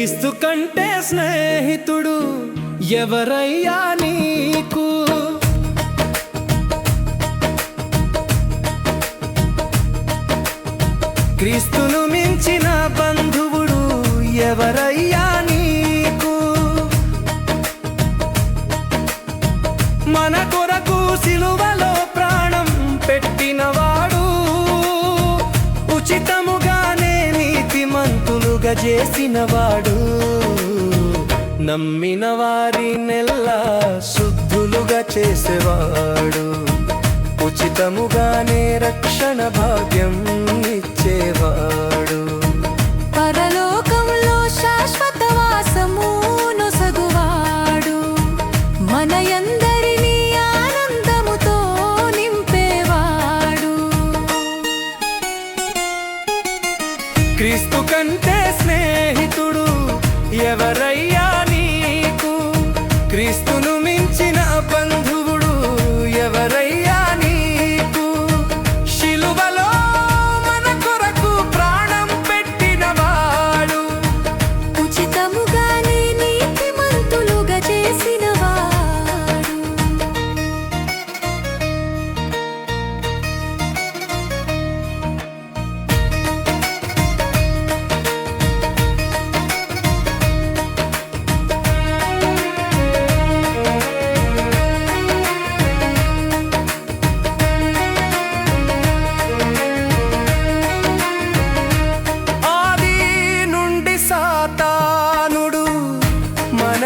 క్రీస్తు కంటే స్నేహితుడు ఎవరయ్యా నీకు? క్రీస్తును మించిన బంధువుడు ఎవరయ్యా నీకు? మన కొరకు సిలువలో నీతిమంతులుగా చేసినవాడు నమ్మిన వారి నెల్లా శుద్ధులుగా చేసేవాడు. ఉచితముగానే రక్షణ భాగ్యం ఇచ్చేవాడు.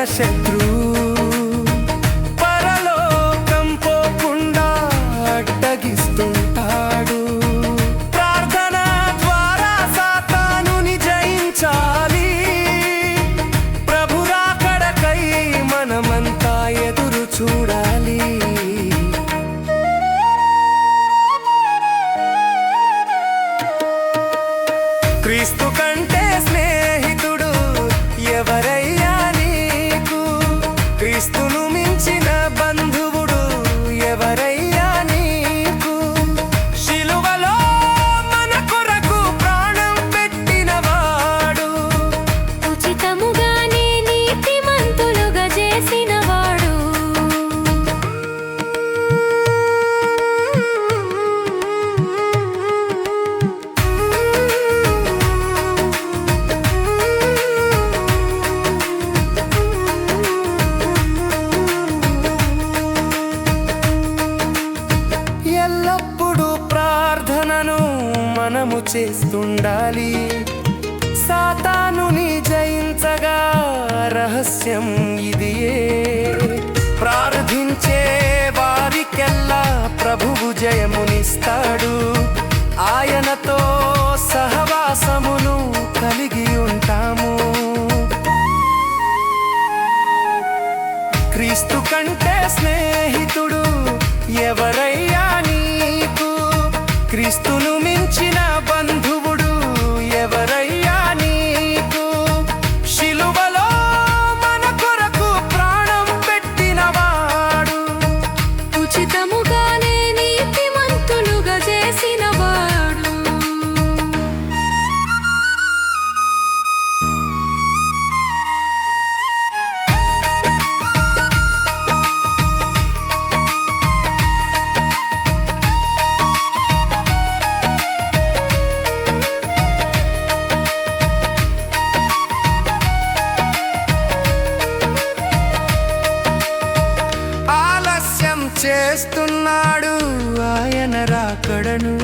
శత్రు పరలోకం పోకుండా అడ్డగిస్తుంటాడు. ప్రార్థన ద్వారా సాతాను జయించాలి. ప్రభురాకడకై మనమంతా ఎదురు చూడాలి. క్రీస్తు కంటే చేస్తుండాలి. సాతానుని జయించగా రహస్యం ఇదియే. ప్రార్థించే వారికెల్లా ప్రభువు జయమునిస్తాడు. నాడు ఆయన రాకడను.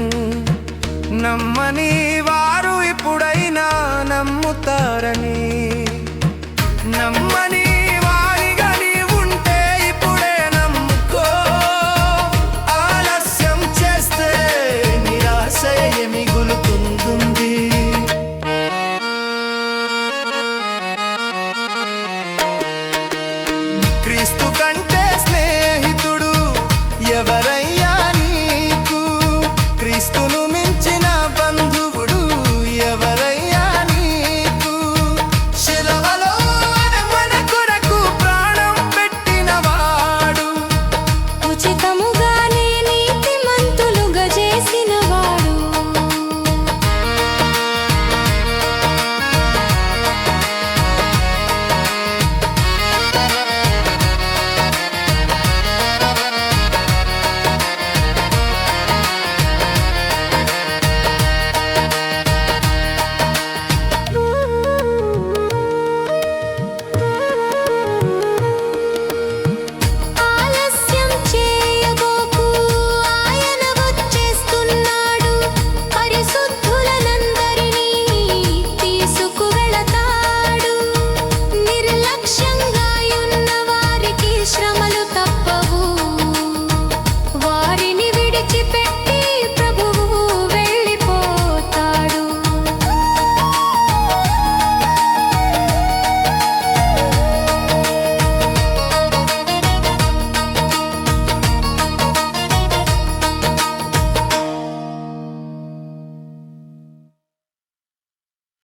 నమ్మని వారు ఇప్పుడైనా నమ్ముతారని. నమ్మని